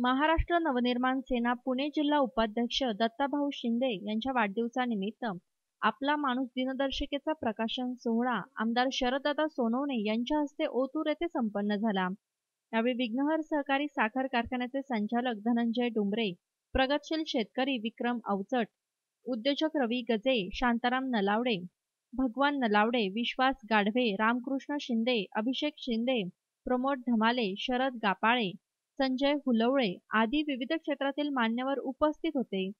महाराष्ट्र नवनिर्माण सेना पुणे जिल्हा उपाध्यक्ष दत्ताभाऊ शिंदे यांच्या वाढदिवसानिमित्त आपला माणूस दिनदर्शिकेचा प्रकाशन सोहळा आमदार शरददादा सोनवणे यांच्या हस्ते ओतूर येथे संपन्न झाला. यावेळी विघ्नहर सहकारी साखर कारखान्याचे संचालक धनंजय डुंबरे प्रगतशील शेतकरी विक्रम अवचट उद्योजक रवी गजे शांताराम नलावडे भगवान नलावडे विश्वास गाढवे रामकृष्ण शिंदे अभिषेक शिंदे प्रमोद ढमाले शरद गापाळे संजय हुलवळे आदी विविध क्षेत्रातील मान्यवर उपस्थित होते.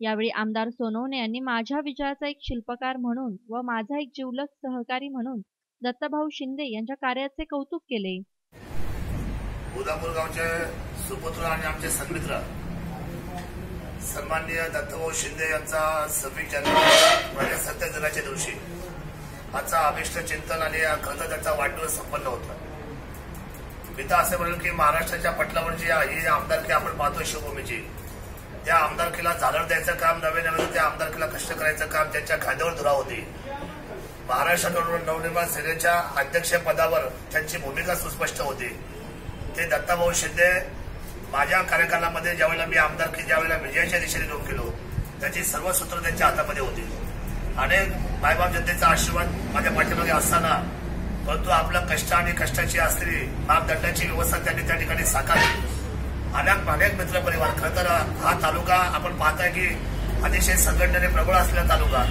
यावेळी आमदार सोनवणे यांनी माझ्या विजयाचा एक शिल्पकार म्हणून व माझा एक जिवलग सहकारी म्हणून दत्तभाऊ शिंदे यांच्या कार्याचे कौतुक केले. उदापूर गावचे सुपुत्र आणि आमचे सन्मित्र सन्माननीय दत्तभाऊ शिंदे यांचा सव्वीस जानेवारी प्रजासत्ताक दिनाच्या दिवशी आजचा अभिष्ट चिंतन आणि खरं तर त्याचा वाढदिवस संपन्न होता. मी तर असं म्हणेल की महाराष्ट्राच्या पटलावर जी ही आमदारकी आपण पाहतो शिवभूमीची. त्या आमदारकीला झालर द्यायचं काम नवे नव्हे त्या आमदारकीला कष्ट करायचं काम त्यांच्या खांद्यावर धुरा होती. महाराष्ट्र नवनिर्माण सेनेच्या अध्यक्षपदावर त्यांची भूमिका सुस्पष्ट होती. ते दत्ताभाऊ शिंदे माझ्या कार्यकालामध्ये ज्यावेळेला मी आमदारकी ज्यावेळेला विजयाच्या दिशेने घेऊन गेलो त्याची सर्व सूत्र त्यांच्या हातामध्ये होती. अनेक मायबाप जनतेचा आशीर्वाद माझ्या पाठीमागे असताना परंतु आपला कष्ट आणि कष्टाची असलेली मापदंडाची व्यवस्था त्यांनी त्या ठिकाणी साकारली. अनेक अनेक मित्र परिवार. खरं तर हा तालुका आपण पाहताय की अतिशय संघटनेने प्रबळ असलेला तालुका.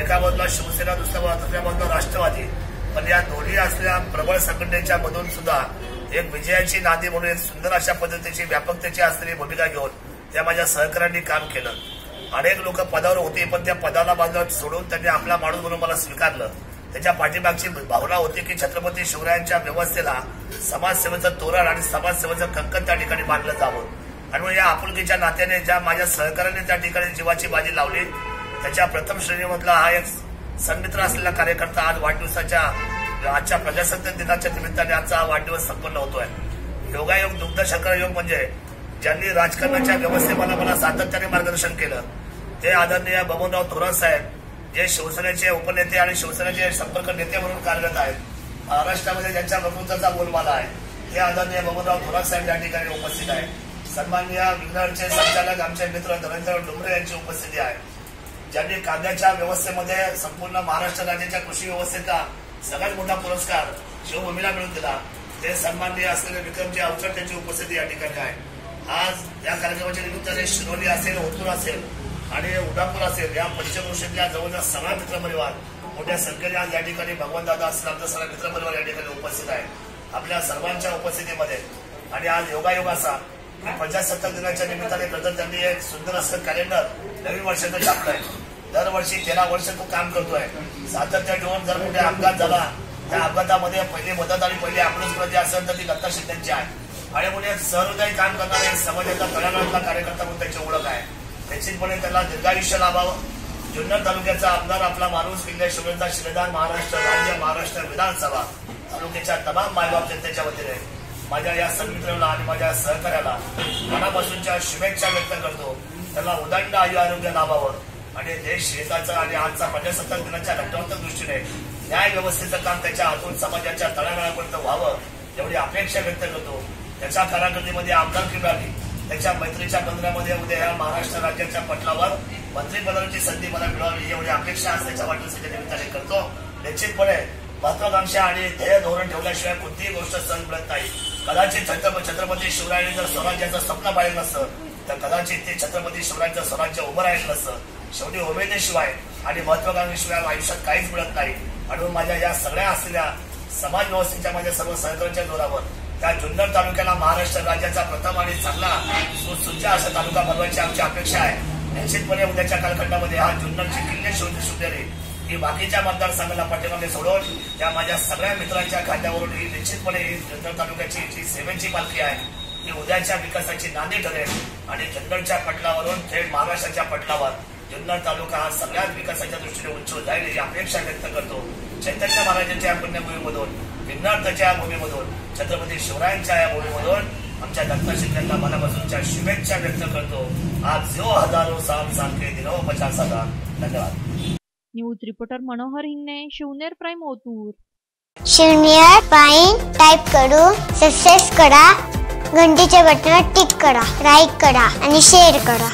एका बाजूला शिवसेना दुसऱ्या दुसऱ्या बाजूला राष्ट्रवादी. पण या दोन्ही असलेल्या प्रबळ संघटनेच्या मधून सुद्धा एक विजयाची नांदी म्हणून एक सुंदर अशा पद्धतीची व्यापकतेची असलेली भूमिका घेऊन त्या माझ्या सहकाऱ्यांनी काम केलं. अनेक लोक पदावर होते पण त्या पदाला बाजूला सोडून त्यांनी आपला माणूस म्हणून मला स्वीकारलं. त्याच्या पाठीमागची भावना होती की छत्रपती शिवरायांच्या व्यवस्थेला समाजसेवेचं तोरण आणि समाजसेवेचं कंकण त्या ठिकाणी बांधलं जावं. आणि या आपुलकीच्या नात्याने ज्या माझ्या सहकार्याने त्या ठिकाणी जीवाची बाजी लावली त्याच्या प्रथम श्रेणीमधला हा एक सन्मित्र असलेला कार्यकर्ता आज वाढदिवसाच्या आजच्या प्रजासत्ताक दिनाच्या निमित्ताने आजचा हा वाढदिवस संपन्न होतोय. योगायोग दुग्ध शंकर योग म्हणजे ज्यांनी राजकारणाच्या व्यवस्थेमध्ये मला सातत्याने मार्गदर्शन केलं. ते आदरणीय बबनराव थोरात साहेब जे शिवसेनेचे उपनेते आणि शिवसेनेचे संपर्क नेते म्हणून कार्यरत आहेत. महाराष्ट्रामध्ये ज्यांच्या वक्तृत्वाचा बोलबाला आहे ते आदरणीय बबनराव थोरात साहेब या ठिकाणी उपस्थित आहे सन्माननीय विघ्नरचे संचालक आमचे मित्र धनंजय डुमरे यांची उपस्थिती आहे. ज्यांनी कांद्याच्या व्यवस्थेमध्ये संपूर्ण महाराष्ट्र राज्याच्या कृषी व्यवस्थेचा सगळ्यात मोठा पुरस्कार शिवभूमीला मिळून दिला. ते सन्माननीय असलेले विक्रमजी अवचट यांची उपस्थिती या ठिकाणी आहे. आज या कार्यक्रमाच्या निमित्ताने शिरोली असेल ओतूर असेल आणि उदापूर असेल या पंचक्रोशीतल्या जवळजवळ सगळा मित्रपरिवार मोठ्या संख्येने आज या ठिकाणी भगवान दादा असेल आमचा सगळा मित्रपरिवार या ठिकाणी उपस्थित आहे आपल्या सर्वांच्या उपस्थितीमध्ये. आणि आज योगायोग असा प्रजासत्ताक दिनाच्या निमित्ताने प्रथम त्यांनी एक सुंदर असं कॅलेंडर नवीन वर्षाचं छापलंय. दरवर्षी तेरा वर्ष तो काम करतोय. सातत्य ठेवून जर कुठे अपघात झाला त्या अपघातामध्ये पहिली मदत आणि पहिली अँब्युलन्स जे असेल तर ती दत्ता शिंदेची आहे. आणि म्हणजे सहृदय काम करणारे समाजाचा तळागाळातला कार्यकर्ता म्हणून त्याची ओळख आहे. निश्चितपणे त्याला दीर्घायुष्य लाभावं. जुन्नर तालुक्याचा आमदार आपला माणूस किल्ल्या शिवरायांचा शिलेदार महाराष्ट्र राज्य महाराष्ट्र विधानसभा तालुक्याच्या तमाम मायबाप जनतेच्या वतीने माझ्या या सन्मित्राला आणि माझ्या सहकार्याला मनापासूनच्या शुभेच्छा व्यक्त करतो. त्याला उदंड आयु आरोग्य लाभावं आणि देश हिताचं आणि आजचा प्रजासत्ताक दिनाच्या घटनात्मक दृष्टीने न्याय व्यवस्थेचं काम त्याच्या हातून समाजाच्या तळागाळापर्यंत व्हावं एवढी अपेक्षा व्यक्त करतो. त्याच्या कारागिरीमध्ये आमदार मिळाली त्याच्या मैत्रीच्या बंधनामध्ये उद्या या महाराष्ट्र राज्याच्या पटलावर मंत्रिपदाची संधी मला मिळावी एवढी अपेक्षा आज त्याच्या वाढदिवसाच्या निमित्ताने करतो. निश्चितपणे महत्वाकांक्षा आणि ध्येय धोरण ठेवल्याशिवाय कोणतीही गोष्ट सण मिळत नाही. कदाचित छत्रपती शिवरायांनी जर स्वराज्याचं स्वप्न पाहिलं नसतं तर कदाचित ते छत्रपती शिवरायांचं स्वराज्य उभं राहिलं नसतं. शेवटी उमेदशिवाय आणि महत्वाकांक्षेशिवाय आयुष्यात काहीच मिळत नाही. म्हणून माझ्या या सगळ्या असलेल्या समाज व्यवस्थेच्या माझ्या सर्व सहकार्याच्या जोरावर त्या जुन्नर तालुक्याला महाराष्ट्र राज्याचा प्रथम आणि चांगला सुसज्ज असा तालुका बनवायची आमची अपेक्षा आहे. निश्चितपणे उद्याच्या कालखंडामध्ये हा जुन्नरची किल्ले शोधली सुटलेली. ही बाकीच्या मतदारसंघाला पाठीमागे सोडवून त्या माझ्या सगळ्या मित्रांच्या खात्यावरून ही निश्चितपणे ही जुन्नर तालुक्याची जी सेवेची पालखी आहे ही उद्याच्या विकासाची नांदी ठरेल आणि जुन्नरच्या पटलावरून थेट महाराष्ट्राच्या पटलावर. जुन्नर तालुका हा सगळ्यात विकासाच्या दृष्टीने उंच जाईल ही अपेक्षा व्यक्त करतो. चैतन्य महाराजांच्या पुण्यभूमीमधून विज्ञार्थाच्या भूमीमधून छत्रपती शिवरायांच्या या भूमीमधून आमच्या दत्ता शिंदेला मनापासूनच्या शुभेच्छा व्यक्त करतो. आज जो हजारो साल सारखे दिनो पचास हजार धन्यवाद. News reporter Manohar Hingane Shivner prime Otur. शून्य प्राईम टाईप करून सक्सेस करा घंटीच्या बटनावर टिक करा लाईक करा आणि शेअर करा.